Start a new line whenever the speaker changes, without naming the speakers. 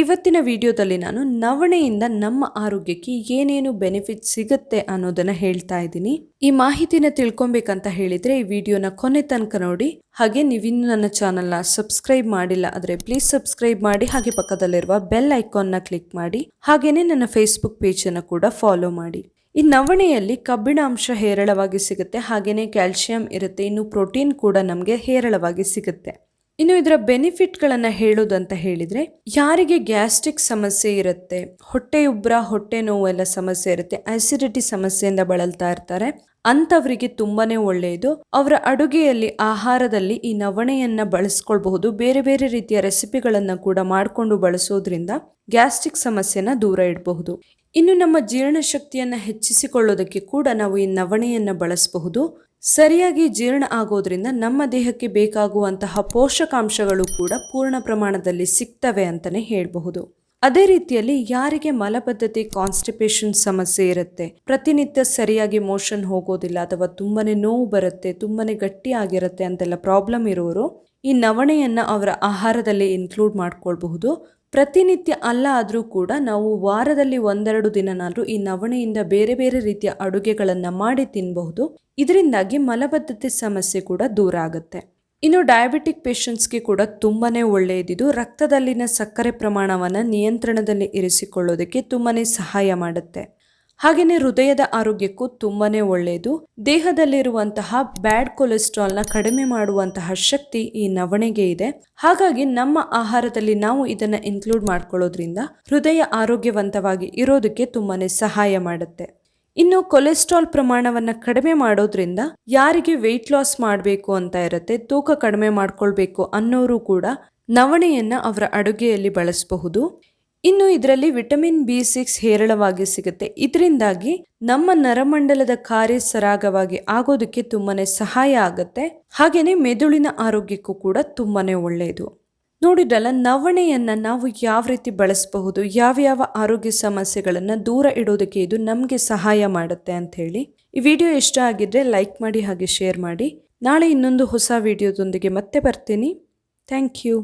ಇವತ್ತಿನ ವಿಡಿಯೋದಲ್ಲಿ ನಾನು ನವಣೆಯಿಂದ ನಮ್ಮ ಆರೋಗ್ಯಕ್ಕೆ ಏನೇನು ಬೆನಿಫಿಟ್ ಸಿಗುತ್ತೆ ಅನ್ನೋದನ್ನ ಹೇಳ್ತಾ ಇದ್ದೀನಿ. ಈ ಮಾಹಿತಿನ ತಿಳ್ಕೊಬೇಕಂತ ಹೇಳಿದ್ರೆ ಈ ವಿಡಿಯೋನ ಕೊನೆ ತನಕ ನೋಡಿ. ಹಾಗೆ ನೀವಿನ್ನು ನನ್ನ ಚಾನಲ್ನ ಸಬ್ಸ್ಕ್ರೈಬ್ ಮಾಡಿಲ್ಲ ಆದರೆ ಪ್ಲೀಸ್ ಸಬ್ಸ್ಕ್ರೈಬ್ ಮಾಡಿ. ಹಾಗೆ ಪಕ್ಕದಲ್ಲಿರುವ ಬೆಲ್ ಐಕಾನ್ನ ಕ್ಲಿಕ್ ಮಾಡಿ. ಹಾಗೇನೆ ನನ್ನ ಫೇಸ್ಬುಕ್ ಪೇಜನ್ನು ಕೂಡ ಫಾಲೋ ಮಾಡಿ. ಈ ನವಣೆಯಲ್ಲಿ ಕಬ್ಬಿಣ ಅಂಶ ಹೇರಳವಾಗಿ ಸಿಗುತ್ತೆ. ಹಾಗೇನೆ ಕ್ಯಾಲ್ಸಿಯಂ ಇರುತ್ತೆ. ಇನ್ನು ಪ್ರೋಟೀನ್ ಕೂಡ ನಮಗೆ ಹೇರಳವಾಗಿ ಸಿಗುತ್ತೆ. ಇನ್ನು ಇದರ ಬೆನಿಫಿಟ್ಗಳನ್ನು ಹೇಳೋದಂತ ಹೇಳಿದ್ರೆ, ಯಾರಿಗೆ ಗ್ಯಾಸ್ಟ್ರಿಕ್ ಸಮಸ್ಯೆ ಇರುತ್ತೆ ಹೊಟ್ಟೆ ಉಬ್ಬರ ಹೊಟ್ಟೆ ನೋವು ಎಲ್ಲ ಸಮಸ್ಯೆ ಇರುತ್ತೆ, ಆಸಿಡಿಟಿ ಸಮಸ್ಯೆಯಿಂದ ಬಳಲ್ತಾ ಇರ್ತಾರೆ, ಅಂಥವರಿಗೆ ತುಂಬಾನೇ ಒಳ್ಳೆಯದು. ಅವರ ಅಡುಗೆಯಲ್ಲಿ, ಆಹಾರದಲ್ಲಿ ಈ ನವಣೆಯನ್ನ ಬಳಸ್ಕೊಳ್ಬಹುದು. ಬೇರೆ ಬೇರೆ ರೀತಿಯ ರೆಸಿಪಿಗಳನ್ನು ಕೂಡ ಮಾಡಿಕೊಂಡು ಬಳಸೋದ್ರಿಂದ ಗ್ಯಾಸ್ಟ್ರಿಕ್ ಸಮಸ್ಯೆನ ದೂರ ಇಡಬಹುದು. ಇನ್ನು ನಮ್ಮ ಜೀರ್ಣಶಕ್ತಿಯನ್ನು ಹೆಚ್ಚಿಸಿಕೊಳ್ಳೋದಕ್ಕೆ ಕೂಡ ನಾವು ಈ ನವಣೆಯನ್ನು ಬಳಸಬಹುದು. ಸರಿಯಾಗಿ ಜೀರ್ಣ ಆಗೋದ್ರಿಂದ ನಮ್ಮ ದೇಹಕ್ಕೆ ಬೇಕಾಗುವಂತಹ ಪೋಷಕಾಂಶಗಳು ಕೂಡ ಪೂರ್ಣ ಪ್ರಮಾಣದಲ್ಲಿ ಸಿಗ್ತವೆ ಅಂತಲೇ ಹೇಳಬಹುದು. ಅದೇ ರೀತಿಯಲ್ಲಿ ಯಾರಿಗೆ ಮಲಬದ್ಧತೆ ಕಾನ್ಸ್ಟಿಪೇಷನ್ ಸಮಸ್ಯೆ ಇರುತ್ತೆ, ಪ್ರತಿನಿತ್ಯ ಸರಿಯಾಗಿ ಮೋಷನ್ ಹೋಗೋದಿಲ್ಲ ಅಥವಾ ತುಂಬಾನೇ ನೋವು ಬರುತ್ತೆ, ತುಂಬಾನೇ ಗಟ್ಟಿ ಆಗಿರುತ್ತೆ ಅಂತೆಲ್ಲ ಪ್ರಾಬ್ಲಮ್ ಇರೋರು ಈ ನವಣೆಯನ್ನು ಅವರ ಆಹಾರದಲ್ಲಿ ಇನ್ಕ್ಲೂಡ್ ಮಾಡ್ಕೊಳ್ಬಹುದು. ಪ್ರತಿನಿತ್ಯ ಅಲ್ಲ ಆದರೂ ಕೂಡ ನಾವು ವಾರದಲ್ಲಿ ಒಂದೆರಡು ದಿನನಾದರೂ ಈ ನವಣೆಯಿಂದ ಬೇರೆ ಬೇರೆ ರೀತಿಯ ಅಡುಗೆಗಳನ್ನು ಮಾಡಿ ತಿನ್ನಬಹುದು ಇದರಿಂದಾಗಿ ಮಲಬದ್ಧತೆ ಸಮಸ್ಯೆ ಕೂಡ ದೂರ ಆಗುತ್ತೆ. ಇನ್ನು ಡಯಾಬಿಟಿಕ್ ಪೇಷಂಟ್ಸ್ಗೆ ಕೂಡ ತುಂಬಾ ಒಳ್ಳೆಯದಿದು. ರಕ್ತದಲ್ಲಿನ ಸಕ್ಕರೆ ಪ್ರಮಾಣವನ್ನು ನಿಯಂತ್ರಣದಲ್ಲಿ ಇರಿಸಿಕೊಳ್ಳೋದಕ್ಕೆ ತುಂಬಾ ಸಹಾಯ ಮಾಡುತ್ತೆ. ಹಾಗೆಯೇ ಹೃದಯದ ಆರೋಗ್ಯಕ್ಕೂ ತುಂಬಾನೇ ಒಳ್ಳೆಯದು ದೇಹದಲ್ಲಿರುವಂತಹ ಬ್ಯಾಡ್ ಕೊಲೆಸ್ಟ್ರಾಲ್ನ ಕಡಿಮೆ ಮಾಡುವಂತಹ ಶಕ್ತಿ ಈ ನವಣೆಗೆ ಇದೆ. ಹಾಗಾಗಿ ನಮ್ಮ ಆಹಾರದಲ್ಲಿ ನಾವು ಇದನ್ನು ಇನ್ಕ್ಲೂಡ್ ಮಾಡ್ಕೊಳ್ಳೋದ್ರಿಂದ ಹೃದಯ ಆರೋಗ್ಯವಂತವಾಗಿ ಇರೋದಕ್ಕೆ ತುಂಬಾನೇ ಸಹಾಯ ಮಾಡುತ್ತೆ. ಇನ್ನು ಕೊಲೆಸ್ಟ್ರಾಲ್ ಪ್ರಮಾಣವನ್ನ ಕಡಿಮೆ ಮಾಡೋದ್ರಿಂದ ಯಾರಿಗೆ ವೆಯ್ಟ್ ಲಾಸ್ ಮಾಡಬೇಕು ಅಂತ ಇರುತ್ತೆ, ತೂಕ ಕಡಿಮೆ ಮಾಡ್ಕೊಳ್ಬೇಕು ಅನ್ನೋರು ಕೂಡ ನವಣೆಯನ್ನು ಅವರ ಅಡುಗೆಯಲ್ಲಿ ಬಳಸಬಹುದು. ಇನ್ನು ಇದರಲ್ಲಿ ವಿಟಮಿನ್ ಬಿ ಸಿಕ್ಸ್ ಹೇರಳವಾಗಿ ಸಿಗುತ್ತೆ. ಇದರಿಂದಾಗಿ ನಮ್ಮ ನರಮಂಡಲದ ಕಾರ್ಯ ಸರಾಗವಾಗಿ ಆಗೋದಕ್ಕೆ ತುಂಬಾನೇ ಸಹಾಯ ಆಗುತ್ತೆ. ಹಾಗೆಯೇ ಮೆದುಳಿನ ಆರೋಗ್ಯಕ್ಕೂ ಕೂಡ ತುಂಬಾನೇ ಒಳ್ಳೆಯದು ನೋಡಿದ್ರಲ್ಲ ನವಣೆಯನ್ನು ನಾವು ಯಾವ ರೀತಿ ಬಳಸಬಹುದು ಯಾವ ಯಾವ ಆರೋಗ್ಯ ಸಮಸ್ಯೆಗಳನ್ನು ದೂರ ಇಡೋದಕ್ಕೆ ಇದು ನಮಗೆ ಸಹಾಯ ಮಾಡುತ್ತೆ ಅಂತ ಹೇಳಿ ಈ ವಿಡಿಯೋ ಇಷ್ಟ ಆಗಿದ್ರೆ ಲೈಕ್ ಮಾಡಿ ಹಾಗೆ ಶೇರ್ ಮಾಡಿ. ನಾಳೆ ಇನ್ನೊಂದು ಹೊಸ ವಿಡಿಯೋದೊಂದಿಗೆ ಮತ್ತೆ ಬರ್ತೀನಿ. Thank you.